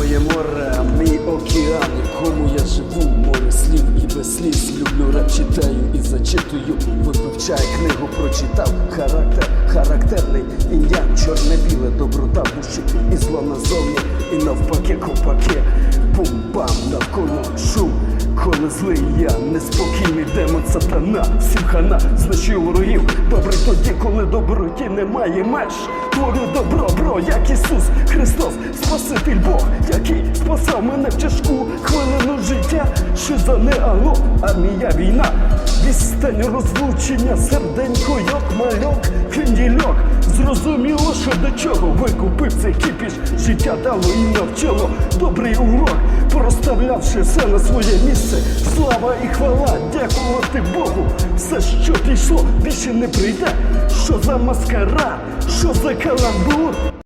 моє море, а мій океан, якому я живу, море слів і без сліз. Люблю реп, читаю і зачитую. Вивчаю книгу, прочитав характер, характерний індіан, чорне-біле, доброта душі і зло назовні, і навпаки, копаки. Бум-бам, навколо шум. Коли злий я, неспокійний демон сатана, всім хана, знищую ворогів. Добрий тоді, коли доброті немає меж. Творю добро, бро, як Ісус Христос, мене в тяжку хвилину життя. Що за не алло, армія війна, відстань розлучення, серденько, йок, мальок, фіндільок. Зрозуміло, що до чого викупив цей кіпіш. Життя дало і навчило добрий урок, проставлявши все на своє місце. Слава і хвала, дякувати Богу. Все, що пішло, більше не прийде. Що за маскарад, що за каламбур,